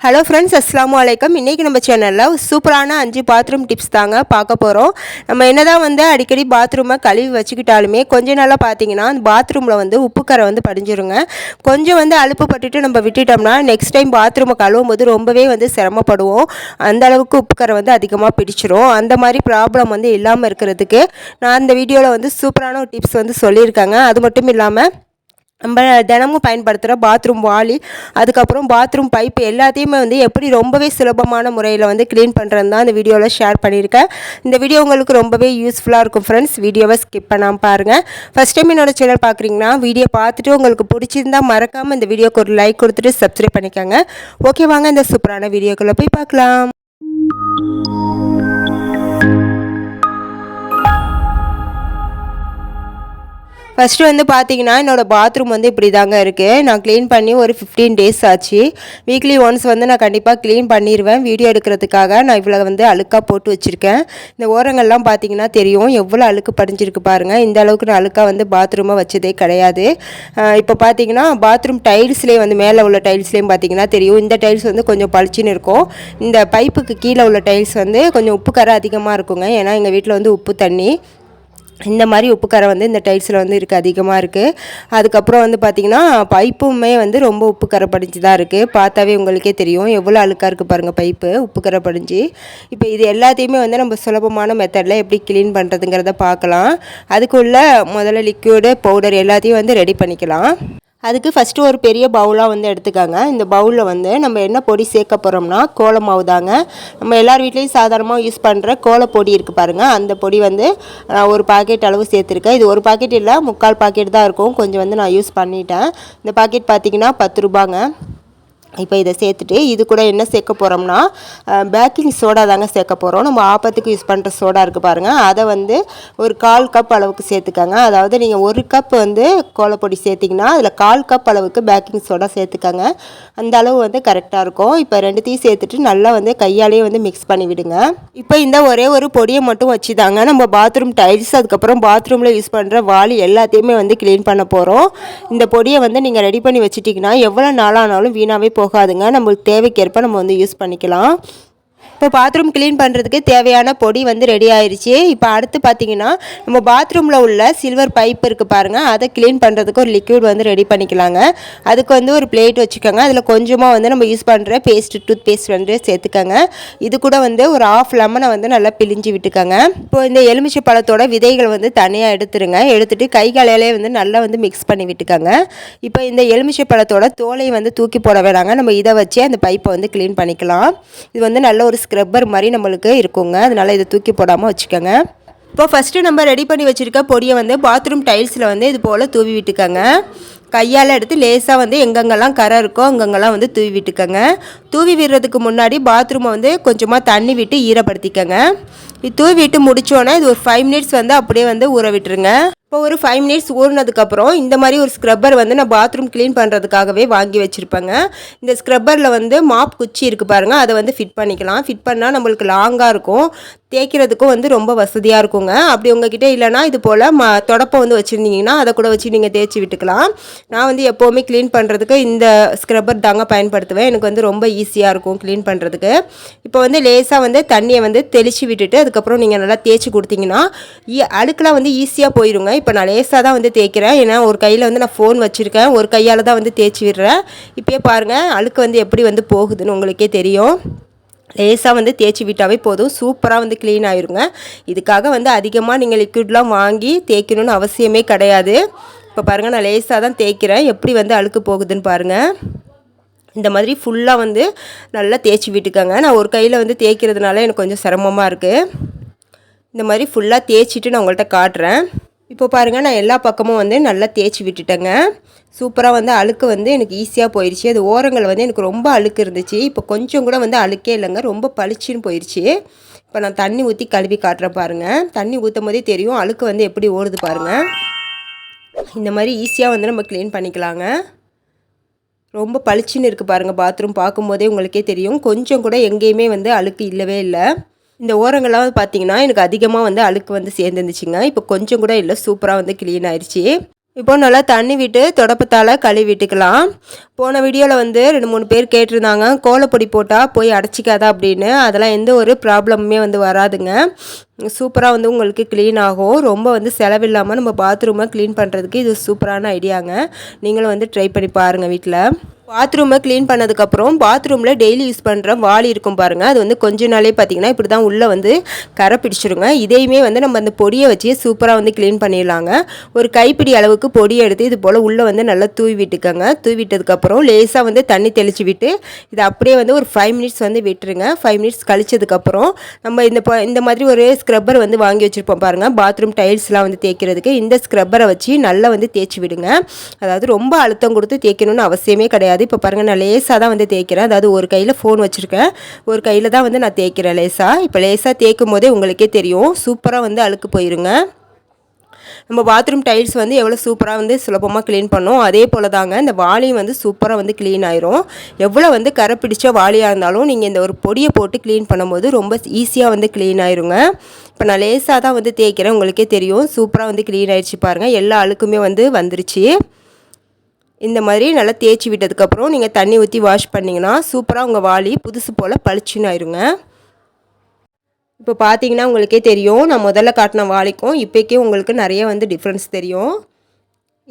Hello friends அஸ்ஸலாமு வலைக்கம் இன்றைக்கி நம்ம சேனலில் சூப்பரான அஞ்சு பாத்ரூம் டிப்ஸ் தாங்க பார்க்க போகிறோம் நம்ம என்னதான் வந்து அடிக்கடி பாத்ரூமை கழுவி வச்சுக்கிட்டாலுமே கொஞ்ச நாளாக பார்த்தீங்கன்னா அந்த பாத்ரூமில் வந்து உப்புக்கரை வந்து படிஞ்சிருங்க. கொஞ்சம் வந்து அழுப்பு பட்டுட்டு நம்ம விட்டுட்டோம்னா நெக்ஸ்ட் டைம் பாத்ரூமை கழுவும் போது ரொம்பவே வந்து சிரமப்படுவோம். அந்த அளவுக்கு உப்புக்கரை வந்து அதிகமாக பிடிச்சிரும். அந்த மாதிரி ப்ராப்ளம் வந்து இல்லாமல் இருக்கிறதுக்கு நான் அந்த வீடியோவில் வந்து சூப்பரான ஒரு டிப்ஸ் வந்து சொல்லியிருக்காங்க. அது மட்டும் இல்லாமல் நம்ம தினமும் பயன்படுத்துகிற பாத்ரூம் வாளி அதுக்கப்புறம் பாத்ரூம் பைப் எல்லாத்தையுமே வந்து எப்படி ரொம்பவே சுலபமான முறையில் வந்து க்ளீன் பண்ணுறது தான் இந்த வீடியோவில் ஷேர் பண்ணியிருக்கேன். இந்த வீடியோ உங்களுக்கு ரொம்பவே யூஸ்ஃபுல்லாக இருக்கும் ஃப்ரெண்ட்ஸ் வீடியோவை ஸ்கிப் பண்ணாமல் பாருங்கள் ஃபஸ்ட் டைம் என்னோடய சேனல் பார்க்குறீங்கன்னா வீடியோ பார்த்துட்டு உங்களுக்கு பிடிச்சிருந்தா மறக்காமல் இந்த வீடியோக்கு ஒரு லைக் கொடுத்துட்டு சப்ஸ்கிரைப் பண்ணிக்கோங்க. ஓகே வாங்க இந்த சூப்பரான வீடியோக்குள்ளே போய் பார்க்கலாம். ஃபஸ்ட்டு வந்து பார்த்தீங்கன்னா என்னோடய பாத்ரூம் வந்து இப்படி தாங்க இருக்குது நான் க்ளீன் பண்ணி ஒரு ஃபிஃப்டீன் டேஸ் ஆச்சு. வீக்லி ஒன்ஸ் வந்து நான் கண்டிப்பாக க்ளீன் பண்ணிடுவேன் வீடியோ எடுக்கிறதுக்காக நான் இவ்வளோ வந்து அழுக்காக போட்டு வச்சுருக்கேன். இந்த ஓரங்கள்லாம் பார்த்தீங்கன்னா தெரியும். எவ்வளோ அழுக்கு படிஞ்சிருக்கு பாருங்கள் இந்த அளவுக்கு நான் அழுக்காக வந்து பாத்ரூமை வச்சதே கிடையாது. இப்போ பார்த்தீங்கன்னா பாத்ரூம் டைல்ஸ்லேயே வந்து மேலே உள்ள டைல்ஸ்லேயும் பார்த்தீங்கன்னா தெரியும். இந்த டைல்ஸ் வந்து கொஞ்சம் பளிச்சுன்னு இருக்கும். இந்த பைப்புக்கு கீழே உள்ள டைல்ஸ் வந்து கொஞ்சம் உப்பு கரை அதிகமாக இருக்குங்க. ஏன்னா எங்கள் வீட்டில் வந்து உப்பு தண்ணி. இந்த மாதிரி உப்புக்கரை வந்து இந்த டைல்ஸில் வந்து இருக்குது அதிகமாக இருக்குது அதுக்கப்புறம் வந்து பார்த்திங்கன்னா பைப்புமே வந்து ரொம்ப உப்புக்கரை படிஞ்சு தான் இருக்குது பார்த்தாவே உங்களுக்கே தெரியும். எவ்வளோ அழுக்காக இருக்குது பாருங்கள் பைப்பு உப்புக்கரை படிஞ்சு. இப்போ இது எல்லாத்தையுமே வந்து நம்ம சுலபமான மெத்தடில் எப்படி க்ளீன் பண்ணுறதுங்கிறத பார்க்கலாம். அதுக்குள்ளே முதல்ல லிக்யூடு பவுடர் எல்லாத்தையும் வந்து ரெடி பண்ணிக்கலாம். அதுக்கு ஃபஸ்ட்டு ஒரு பெரிய பவுலாக வந்து எடுத்துக்காங்க. இந்த பவுலில் வந்து நம்ம என்ன பொடி சேர்க்க போகிறோம்னா கோலம் மாவு தாங்க. நம்ம எல்லார் வீட்லேயும் சாதாரணமாக யூஸ் பண்ணுற கோல பொடி இருக்குது பாருங்கள் அந்த பொடி வந்து நான் ஒரு பாக்கெட் அளவு சேர்த்துருக்கேன். இது ஒரு பாக்கெட் இல்லை முக்கால் பாக்கெட் தான் இருக்கும். கொஞ்சம் வந்து நான் யூஸ் பண்ணிட்டேன். இந்த பாக்கெட் பார்த்திங்கன்னா பத்து ரூபாங்க. இப்போ இதை சேர்த்துட்டு இது கூட என்ன சேர்க்க போகிறோம்னா பேக்கிங் சோடா தாங்க சேர்க்க போகிறோம் நம்ம ஆப்பத்துக்கு யூஸ் பண்ணுற சோடா இருக்குது பாருங்கள் அதை வந்து ஒரு கால் கப் அளவுக்கு சேர்த்துக்கங்க. அதாவது நீங்கள் ஒரு கப் வந்து கோலப்பொடி சேர்த்திங்கன்னா அதில் கால் கப் அளவுக்கு பேக்கிங் சோடா சேர்த்துக்கங்க. அந்த அளவு வந்து கரெக்டாக இருக்கும். இப்போ ரெண்டுத்தையும் சேர்த்துட்டு நல்லா வந்து கையாலேயே வந்து மிக்ஸ் பண்ணி விடுங்க. இப்போ இந்த ஒரே ஒரு பொடியை மட்டும் வச்சு தாங்க நம்ம பாத்ரூம் டைல்ஸ் அதுக்கப்புறம் பாத்ரூமில் யூஸ் பண்ணுற வாளி எல்லாத்தையுமே வந்து க்ளீன் பண்ண போகிறோம் இந்த பொடியை வந்து நீங்கள் ரெடி பண்ணி வச்சுட்டிங்கன்னா எவ்வளோ நாளானாலும் வீணாகவே போகாதுங்க. நம்மளுக்கு தேவைக்கேற்ப நம்ம வந்து யூஸ் பண்ணிக்கலாம். இப்போ பாத்ரூம் க்ளீன் பண்ணுறதுக்கு தேவையான பொடி வந்து ரெடி ஆயிடுச்சு இப்போ அடுத்து பார்த்தீங்கன்னா நம்ம பாத்ரூமில் உள்ள சில்வர் பைப் இருக்குது பாருங்கள் அதை க்ளீன் பண்ணுறதுக்கு ஒரு லிக்விட் வந்து ரெடி பண்ணிக்கலாங்க. அதுக்கு வந்து ஒரு பிளேட் வச்சுக்கோங்க. அதில் கொஞ்சமாக வந்து நம்ம யூஸ் பண்ணுற பேஸ்ட் டூத் பேஸ்ட் வந்து சேர்த்துக்கோங்க. இது கூட வந்து ஒரு ஆஃப் லெமனை வந்து நல்லா பிழிஞ்சு விட்டுக்கோங்க. இப்போ இந்த எலுமிச்சை பழத்தோட விதைகள் வந்து தனியாக எடுத்துருங்க. எடுத்துகிட்டு கை காலையிலே வந்து நல்லா வந்து மிக்ஸ் பண்ணி விட்டுக்கோங்க. இப்போ இந்த எலுமிச்சை பழத்தோட தோலை வந்து தூக்கி போட வேணாங்க. நம்ம இதை வச்சு அந்த பைப்பை வந்து க்ளீன் பண்ணிக்கலாம். இது வந்து நல்ல ஒரு ஸ்க்ரப்பர் மாதிரி நம்மளுக்கு இருக்குங்க. அதனால் இதை தூக்கி போடாமல் வச்சுக்கோங்க. இப்போ ஃபஸ்ட்டு நம்ம ரெடி பண்ணி வச்சுருக்க பொடியை வந்து பாத்ரூம் டைல்ஸில் வந்து இது போல் தூவி விட்டுக்கோங்க. கையால் எடுத்து லேசாக வந்து எங்கெங்கெல்லாம் கரை இருக்கோ அங்கங்கெல்லாம் வந்து தூவி விட்டுக்கோங்க. தூவி விடுறதுக்கு முன்னாடி பாத்ரூமை வந்து கொஞ்சமாக தண்ணி விட்டு ஈரப்படுத்திக்கோங்க. இது தூவி விட்டு முடித்தோன்னே இது ஒரு ஃபைவ் மினிட்ஸ் வந்து அப்படியே வந்து ஊற விட்டுருங்க. இப்போ ஒரு ஃபைவ் மினிட்ஸ் ஊறினதுக்கப்புறம் இந்த மாதிரி ஒரு ஸ்க்ரப்பர் வந்து நான் பாத்ரூம் க்ளீன் பண்ணுறதுக்காகவே வாங்கி வச்சுருப்பேங்க. இந்த ஸ்க்ரப்பரில் வந்து மாப் குச்சி இருக்குது பாருங்கள் அதை வந்து ஃபிட் பண்ணிக்கலாம். ஃபிட் பண்ணால் நம்மளுக்கு லாங்காக இருக்கும். தேய்க்கிறதுக்கும் வந்து ரொம்ப வசதியாக இருக்குங்க. அப்படி உங்ககிட்ட இல்லைனா இது போல் ம தொடப்பை வந்து வச்சுருந்தீங்கன்னா அதை கூட வச்சு நீங்கள் தேய்ச்சி விட்டுக்கலாம். நான் வந்து எப்போவுமே க்ளீன் பண்ணுறதுக்கு இந்த ஸ்க்ரப்பர் தாங்க பயன்படுத்துவேன். எனக்கு வந்து ரொம்ப ஈஸியாக இருக்கும் க்ளீன் பண்ணுறதுக்கு இப்போ வந்து லேசாக வந்து தண்ணியை வந்து தெளித்து விட்டுட்டு அதுக்கப்புறம் நீங்கள் நல்லா தேய்ச்சி கொடுத்தீங்கன்னா அழுக்கெலாம் வந்து ஈஸியாக போயிடுங்க இப்போ நான் லேசாக தான் வந்து தேய்க்கிறேன். ஏன்னா ஒரு கையில் வந்து நான் ஃபோன் வச்சுருக்கேன். ஒரு கையால் தான் வந்து தேய்ச்சி விடுறேன். இப்போயே பாருங்கள் அழுக்கு வந்து எப்படி வந்து போகுதுன்னு உங்களுக்கே தெரியும். லேசாக வந்து தேய்ச்சி விட்டாவே போதும். சூப்பராக வந்து க்ளீன் ஆயிருங்க. இதுக்காக வந்து அதிகமாக நீங்கள் லிக்விட்லாம் வாங்கி தேய்க்கணும்னு அவசியமே கிடையாது. இப்போ பாருங்கள் நான் லேசாக தான் தேய்க்கிறேன். எப்படி வந்து அழுக்கு போகுதுன்னு பாருங்கள் இந்த மாதிரி ஃபுல்லாக வந்து நல்லா தேய்ச்சி விட்டுக்கோங்க. நான் ஒரு கையில் வந்து தேய்க்கிறதுனால எனக்கு கொஞ்சம் சிரமமாக இருக்குது இந்த மாதிரி ஃபுல்லாக தேய்ச்சிட்டு நான் உங்கள்கிட்ட காட்டுறேன். இப்போ பாருங்கள் நான் எல்லா பக்கமும் வந்து நல்லா தேய்ச்சி விட்டுட்டேங்க. சூப்பராக வந்து அழுக்கு வந்து எனக்கு ஈஸியாக போயிடுச்சு அது ஓரங்கள் வந்து எனக்கு ரொம்ப அழுக்கு இருந்துச்சு. இப்போ கொஞ்சம் கூட வந்து அழுக்கே இல்லைங்க. ரொம்ப பளிச்சுன்னு போயிடுச்சு இப்போ நான் தண்ணி ஊற்றி கழுவி காட்டுறேன் பாருங்கள் தண்ணி ஊற்றும் போதே தெரியும் அழுக்கு வந்து எப்படி ஓடுது பாருங்கள் இந்த மாதிரி ஈஸியாக வந்து நம்ம க்ளீன் பண்ணிக்கலாங்க. ரொம்ப பளிச்சுன்னு இருக்குது பாருங்கள் பாத்ரூம் பார்க்கும்போதே உங்களுக்கே தெரியும். கொஞ்சம் கூட எங்கேயுமே வந்து அழுக்கு இல்லவே இல்லை. இந்த ஓரங்கள்லாம் பார்த்தீங்கன்னா எனக்கு அதிகமாக வந்து அழுக்கு வந்து சேர்ந்துருந்துச்சுங்க. இப்போ கொஞ்சம் கூட இல்லை சூப்பராக வந்து க்ளீன் ஆயிடுச்சு இப்போ நல்லா தண்ணி விட்டு தொடப்பத்தால் கழுவி விட்டுக்கலாம். போன வீடியோவில் வந்து ரெண்டு மூணு பேர் கேட்டிருந்தாங்க கோலப்பொடி போட்டால் போய் அடைச்சிக்காதா அப்படின்னு. அதெல்லாம் எந்த ஒரு ப்ராப்ளமுமே வந்து வராதுங்க. சூப்பராக வந்து உங்களுக்கு க்ளீன் ஆகும். ரொம்ப வந்து செலவில்லாமல் நம்ம பாத்ரூமை க்ளீன் பண்ணுறதுக்கு இது சூப்பரான ஐடியாங்க. நீங்களும் வந்து ட்ரை பண்ணி பாருங்கள் வீட்டில் பாத்ரூமை க்ளீன் பண்ணதுக்கப்புறம் பாத்ரூமில் டெய்லி யூஸ் பண்ணுற வாளி இருக்கும் பாருங்கள் அது வந்து கொஞ்ச நாளே பார்த்தீங்கன்னா இப்படி தான் உள்ளே வந்து கரை பிடிச்சிருங்க. இதையுமே வந்து நம்ம அந்த பொடியை வச்சு சூப்பராக வந்து க்ளீன் பண்ணிடலாங்க. ஒரு கைப்பிடி அளவுக்கு பொடியை எடுத்து இது போல் உள்ளே வந்து நல்லா தூவி விட்டுக்கோங்க தூவி விட்டதுக்கப்புறம் லேசாக வந்து தண்ணி தெளித்து விட்டு இதை அப்படியே வந்து ஒரு ஃபைவ் மினிட்ஸ் வந்து விட்டுருங்க. ஃபைவ் மினிட்ஸ் கழிச்சதுக்கப்புறம் நம்ம இந்த இந்த மாதிரி ஒரு ஸ்க்ரப்பர் வந்து வாங்கி வச்சுருப்போம் பாருங்கள் பாத்ரூம் டைல்ஸ்லாம் வந்து தேய்க்கிறதுக்கு. இந்த ஸ்க்ரப்பரை வச்சு நல்லா வந்து தேய்ச்சி விடுங்க. அதாவது ரொம்ப அழுத்தம் கொடுத்து தேய்க்கணும்னு அவசியமே கிடையாது. இப்போ பாருங்கள் நான் லேசாக தான் வந்து தேய்க்கிறேன். அதாவது ஒரு கையில் ஃபோன் வச்சுருக்கேன். ஒரு கையில் தான் வந்து நான் தேய்க்கிறேன் லேசாக இப்போ லேசாக தேய்க்கும் போதே உங்களுக்கே தெரியும். சூப்பராக வந்து அழுக்கு போயிருங்க. நம்ம பாத்ரூம் டைல்ஸ் வந்து எவ்வளோ சூப்பராக வந்து சுலபமாக க்ளீன் பண்ணோம். அதே போல் தாங்க இந்த வாளியும் வந்து சூப்பராக வந்து க்ளீன் ஆயிரும். எவ்வளோ வந்து கரை பிடிச்ச வாளியாக இருந்தாலும் நீங்கள் இந்த ஒரு பொடியை போட்டு க்ளீன் பண்ணும்போது ரொம்ப ஈஸியாக வந்து க்ளீன் ஆயிருங்க. இப்போ நான் லேசாக தான் வந்து தேய்க்கிறேன். உங்களுக்கே தெரியும். சூப்பராக வந்து க்ளீன் ஆயிடுச்சு பாருங்கள் எல்லா அழுக்குமே வந்து வந்துருச்சு. இந்த மாதிரி நல்லா தேய்ச்சி விட்டதுக்கப்புறம் நீங்கள் தண்ணி ஊற்றி வாஷ் பண்ணிங்கன்னா சூப்பராக உங்கள் வாளி புதுசு போல் பளிச்சுன்னு ஆயிருங்க. இப்போ பார்த்தீங்கன்னா உங்களுக்கே தெரியும் நான் முதல்ல காட்டின வாளிக்கும் இப்போக்கே உங்களுக்கு நிறைய வந்து டிஃப்ரென்ஸ் தெரியும்.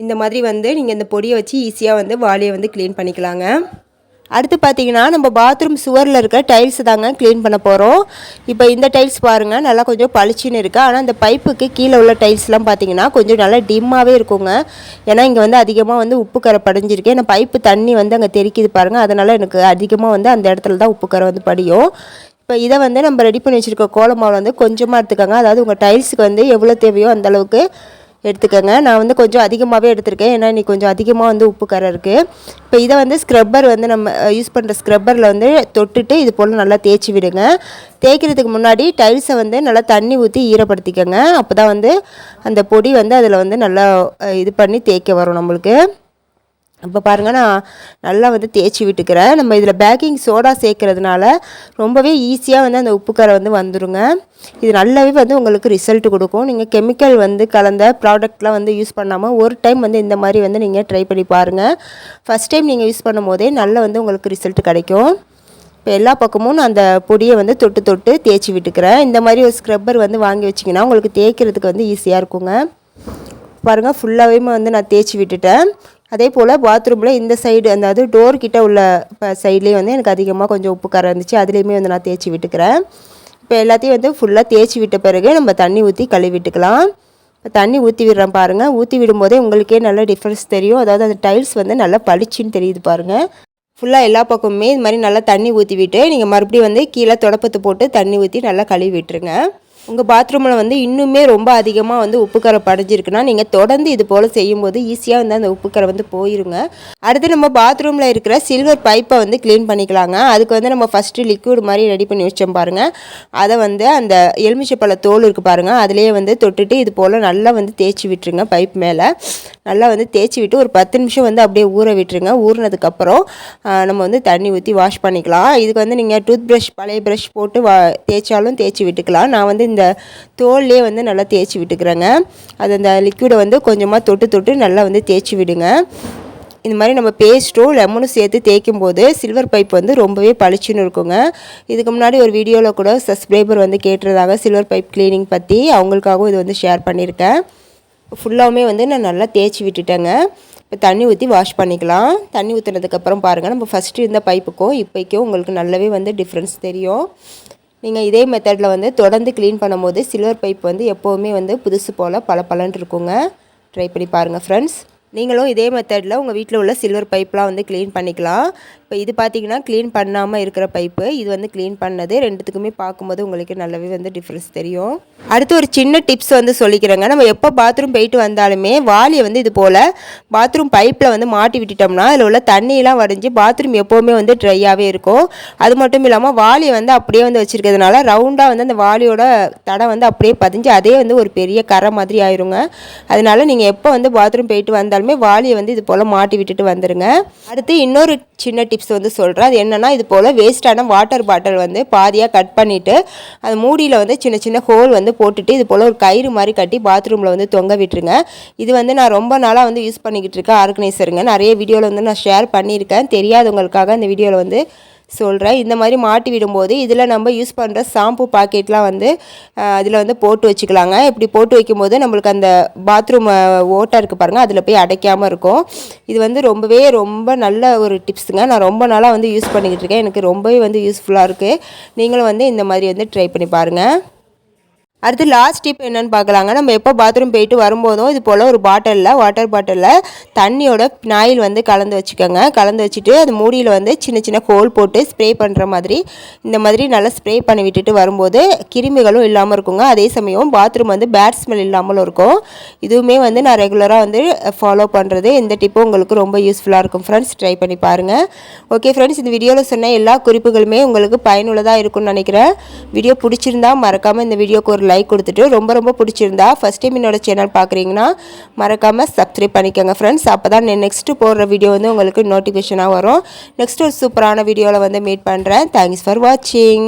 இந்த மாதிரி வந்து நீங்கள் இந்த பொடியை வச்சு ஈஸியாக வந்து வாளியை வந்து க்ளீன் பண்ணிக்கலாங்க. அடுத்து பார்த்தீங்கன்னா நம்ம பாத்ரூம் சுவரில் இருக்க டைல்ஸ் தாங்க க்ளீன் பண்ண போகிறோம் இப்போ இந்த டைல்ஸ் பாருங்கள் நல்லா கொஞ்சம் பளிச்சுன்னு இருக்குது ஆனால் அந்த பைப்புக்கு கீழே உள்ள டைல்ஸ்லாம் பார்த்தீங்கன்னா கொஞ்சம் நல்லா டிம்மாகவே இருக்குங்க. ஏன்னா இங்கே வந்து அதிகமாக வந்து உப்பு கரை படிஞ்சிருக்கு. ஏன்னா பைப்பு தண்ணி வந்து அங்கே தெரிக்குது பாருங்கள் அதனால் எனக்கு அதிகமாக வந்து அந்த இடத்துல தான் உப்பு கரை வந்து படியும். இப்போ இதை வந்து நம்ம ரெடி பண்ணி வச்சுருக்க கோலமாவில் வந்து கொஞ்சமாக எடுத்துக்கோங்க. அதாவது உங்கள் டைல்ஸுக்கு வந்து எவ்வளோ தேவையோ அந்தளவுக்கு எடுத்துக்கோங்க. நான் வந்து கொஞ்சம் அதிகமாகவே எடுத்திருக்கேன். ஏன்னா இன்னைக்கு கொஞ்சம் அதிகமாக வந்து உப்பு கரை இருக்குது இப்போ இதை வந்து ஸ்க்ரப்பர் வந்து நம்ம யூஸ் பண்ணுற ஸ்க்ரப்பரில் வந்து தொட்டுட்டு இது போல் நல்லா தேய்ச்சி விடுங்க. தேய்க்கிறதுக்கு முன்னாடி டைல்ஸை வந்து நல்லா தண்ணி ஊற்றி ஈரப்படுத்திக்கோங்க. அப்போ தான் வந்து அந்த பொடி வந்து அதில் வந்து நல்லா இது பண்ணி தேய்க்க வரும் நம்மளுக்கு. இப்போ பாருங்கள் நான் நல்லா வந்து தேய்ச்சி விட்டுக்கிறேன். நம்ம இதில் பேக்கிங் சோடா சேர்க்கறதுனால ரொம்பவே ஈஸியாக வந்து அந்த உப்புக்கரை வந்து வந்துடுங்க இது நல்லாவே வந்து உங்களுக்கு ரிசல்ட் கொடுக்கும். நீங்கள் கெமிக்கல் வந்து கலந்த ப்ராடக்ட்லாம் வந்து யூஸ் பண்ணாமல் ஒரு டைம் வந்து இந்த மாதிரி வந்து நீங்கள் ட்ரை பண்ணி பாருங்கள் ஃபஸ்ட் டைம் நீங்கள் யூஸ் பண்ணும் போதே நல்லா வந்து உங்களுக்கு ரிசல்ட் கிடைக்கும். இப்போ எல்லா பக்கமும் நான் அந்த பொடியை வந்து தொட்டு தொட்டு தேய்ச்சி விட்டுக்கிறேன். இந்த மாதிரி ஒரு ஸ்க்ரப்பர் வந்து வாங்கி வச்சிங்கன்னா உங்களுக்கு தேய்க்கிறதுக்கு வந்து ஈஸியாக இருக்குங்க. பாருங்கள் ஃபுல்லாகவே வந்து நான் தேய்ச்சி விட்டுட்டேன். அதே போல் பாத்ரூமில் இந்த சைடு அதாவது டோர் கிட்ட உள்ள இப்போ சைட்லேயே வந்து எனக்கு அதிகமாக கொஞ்சம் உப்பு கரை இருந்துச்சு. அதுலேயுமே வந்து நான் தேய்ச்சி விட்டுக்கிறேன். இப்போ எல்லாத்தையும் வந்து ஃபுல்லாக தேய்ச்சி விட்ட பிறகு நம்ம தண்ணி ஊற்றி கழுவி விட்டுக்கலாம். இப்போ தண்ணி ஊற்றி விடுறேன் பாருங்கள் ஊற்றி விடும்போதே உங்களுக்கே நல்ல டிஃப்ரென்ஸ் தெரியும். அதாவது அந்த டைல்ஸ் வந்து நல்லா பளிச்சுன்னு தெரியுது பாருங்கள் ஃபுல்லாக எல்லா பக்கமுமே இது மாதிரி நல்லா தண்ணி ஊற்றி விட்டு நீங்கள் மறுபடியும் வந்து கீழே தொடப்பத்து போட்டு தண்ணி ஊற்றி நல்லா கழுவி விட்டுருங்க. உங்கள் பாத்ரூமில் வந்து இன்னுமே ரொம்ப அதிகமாக வந்து உப்புக்கரை படைஞ்சிருக்குன்னா நீங்கள் தொடர்ந்து இது போல் செய்யும்போது ஈஸியாக வந்து அந்த உப்புக்கரை வந்து போயிருங்க. அடுத்து நம்ம பாத்ரூமில் இருக்கிற சில்வர் பைப்பை வந்து க்ளீன் பண்ணிக்கலாங்க. அதுக்கு வந்து நம்ம ஃபஸ்ட்டு லிக்விட் மாதிரி ரெடி பண்ணி வச்சோம் பாருங்கள் அதை வந்து அந்த எலுமிச்சப்பழ தோல் இருக்குது பாருங்கள் அதிலேயே வந்து தொட்டுட்டு இது போல் நல்லா வந்து தேய்ச்சி விட்டுருங்க பைப் மேலே. நல்லா வந்து தேய்ச்சி விட்டு ஒரு பத்து நிமிஷம் வந்து அப்படியே ஊற விட்டுருங்க. ஊறினதுக்கப்புறம் நம்ம வந்து தண்ணி ஊற்றி வாஷ் பண்ணிக்கலாம். இதுக்கு வந்து நீங்கள் டூத் ப்ரஷ் பழைய ப்ரஷ் போட்டு வா தேய்ச்சாலும் தேய்ச்சி விட்டுக்கலாம். நான் வந்து இந்த இந்த தோல்லே வந்து நல்லா தேய்ச்சி விட்டுக்கிறேங்க. அது அந்த லிக்விடை வந்து கொஞ்சமாக தொட்டு தொட்டு நல்லா வந்து தேய்ச்சி விடுங்க. இந்த மாதிரி நம்ம பேஸ்ட்டும் லெமனும் சேர்த்து தேய்க்கும் போது சில்வர் பைப் வந்து ரொம்பவே பளிச்சுன்னு இருக்குங்க. இதுக்கு முன்னாடி ஒரு வீடியோவில் கூட சப்ஸ்கிரைபர் வந்து கேட்டுறதாக சில்வர் பைப் க்ளீனிங் பற்றி அவங்களுக்காகவும் இது வந்து ஷேர் பண்ணியிருக்கேன். ஃபுல்லாகவுமே வந்து நான் நல்லா தேய்ச்சி விட்டுட்டேங்க. இப்போ தண்ணி ஊற்றி வாஷ் பண்ணிக்கலாம். தண்ணி ஊற்றுனதுக்கப்புறம் பாருங்கள் நம்ம ஃபஸ்ட்டு இருந்த பைப்புக்கும் இப்போக்கும் உங்களுக்கு நல்லாவே வந்து டிஃப்ரென்ஸ் தெரியும். நீங்கள் இதே மெத்தடில் வந்து தொடர்ந்து க்ளீன் பண்ணும்போது சில்வர் பைப் வந்து எப்போவுமே வந்து புதுசு போல் பல பலன் இருக்குங்க. ட்ரை பண்ணி பாருங்கள் ஃப்ரெண்ட்ஸ் நீங்களும் இதே மெத்தடில் உங்கள் வீட்டில் உள்ள சில்வர் பைப்லாம் வந்து க்ளீன் பண்ணிக்கலாம். இப்போ இது பார்த்தீங்கன்னா க்ளீன் பண்ணாமல் இருக்கிற பைப்பு இது வந்து க்ளீன் பண்ணது. ரெண்டுத்துக்குமே பார்க்கும்போது உங்களுக்கு நல்லாவே வந்து டிஃப்ரென்ஸ் தெரியும். அடுத்து ஒரு சின்ன டிப்ஸ் வந்து சொல்லிக்கிறேங்க. நம்ம எப்போ பாத்ரூம் போயிட்டு வந்தாலுமே வாலியை வந்து இது போல் பாத்ரூம் பைப்பில் வந்து மாட்டி விட்டுட்டோம்னா அதில் உள்ள தண்ணியெலாம் வடிஞ்சு பாத்ரூம் எப்போவுமே வந்து ட்ரையாகவே இருக்கும். அது மட்டும் இல்லாமல் வாலியை வந்து அப்படியே வந்து வச்சுருக்கிறதுனால ரவுண்டாக வந்து அந்த வாலியோட தடை வந்து அப்படியே பதிஞ்சு அதே வந்து ஒரு பெரிய கரை மாதிரி ஆயிருங்க. அதனால நீங்கள் எப்போ வந்து பாத்ரூம் போயிட்டு வந்தாலுமே வாலியை வந்து இது போல் மாட்டி விட்டுட்டு வந்துடுங்க அடுத்து இன்னொரு சின்ன டிப் டிப்ஸ் வந்து சொல்கிறேன் அது என்னென்னா இது போல் வேஸ்ட்டான வாட்டர் பாட்டில் வந்து பாதியாக கட் பண்ணிவிட்டு அது மூடியில் வந்து சின்ன சின்ன ஹோல் வந்து போட்டுட்டு இது போல் ஒரு கயிறு மாதிரி கட்டி பாத்ரூமில் வந்து தொங்க விட்டுருங்க. இது வந்து நான் ரொம்ப நாளாக வந்து யூஸ் பண்ணிக்கிட்டு இருக்கேன் ஆர்கனைசருங்க நிறைய வீடியோவில் வந்து நான் ஷேர் பண்ணியிருக்கேன். தெரியாதவங்களுக்காக இந்த வீடியோவில் வந்து சொல்கிறேன் இந்த மாதிரி மாட்டி விடும்போது இதில் நம்ம யூஸ் பண்ணுற ஷாம்பு பாக்கெட்லாம் வந்து அதில் வந்து போட்டு வச்சுக்கலாங்க. இப்படி போட்டு வைக்கும்போது நம்மளுக்கு அந்த பாத்ரூம் ஓட்டை இருக்குது பாருங்கள் அதில் போய் அடைக்காமல் இருக்கும். இது வந்து ரொம்பவே ரொம்ப நல்ல ஒரு டிப்ஸுங்க நான் ரொம்ப நாளாக வந்து யூஸ் பண்ணிக்கிட்டு இருக்கேன். எனக்கு ரொம்பவே வந்து யூஸ்ஃபுல்லாக இருக்குது நீங்களும் வந்து இந்த மாதிரி வந்து ட்ரை பண்ணி பாருங்கள் அடுத்து லாஸ்ட் டிப் என்னன்னு பார்க்கலாங்க. நம்ம எப்போ பாத்ரூம் போயிட்டு வரும்போதும் இது போல் ஒரு பாட்டிலில் வாட்டர் பாட்டிலில் தண்ணியோட நாயில் வந்து கலந்து வச்சுக்கோங்க. கலந்து வச்சுட்டு அது மூடியில் வந்து சின்ன சின்ன ஹோல் போட்டு ஸ்ப்ரே பண்ணுற மாதிரி இந்த மாதிரி நல்லா ஸ்ப்ரே பண்ணி விட்டுட்டு வரும்போது கிருமிகளும் இல்லாமல் இருக்குங்க. அதே சமயம் பாத்ரூம் வந்து பேட் ஸ்மெல் இல்லாமலும் இருக்கும். இதுவுமே வந்து நான் ரெகுலராக வந்து ஃபாலோ பண்ணுறது இந்த டிப்பும் உங்களுக்கு ரொம்ப யூஸ்ஃபுல்லாக இருக்கும். ஃப்ரெண்ட்ஸ் ட்ரை பண்ணி பாருங்கள் ஓகே ஃப்ரெண்ட்ஸ் இந்த வீடியோவில் சொன்ன எல்லா குறிப்புகளுமே உங்களுக்கு பயனுள்ளதாக இருக்கும்னு நினைக்கிறேன். வீடியோ பிடிச்சிருந்தா மறக்காமல் இந்த வீடியோக்கு ஒரு லைக் கொடுத்துட்டு ரொம்ப ரொம்ப பிடிச்சிருந்தா ஃபஸ்ட் டைம் என்னோட சேனல் பார்க்குறீங்கன்னா மறக்காமல் சப்ஸ்கிரைப் பண்ணிக்கோங்க ஃப்ரெண்ட்ஸ் அப்போ தான் நெக்ஸ்ட்டு போடுற வீடியோ வந்து உங்களுக்கு நோட்டிஃபிகேஷனாக வரும். நெக்ஸ்ட் ஒரு சூப்பரான வீடியோவில் வந்து மீட் பண்ணுறேன் தேங்க்ஸ் ஃபார் வாட்சிங்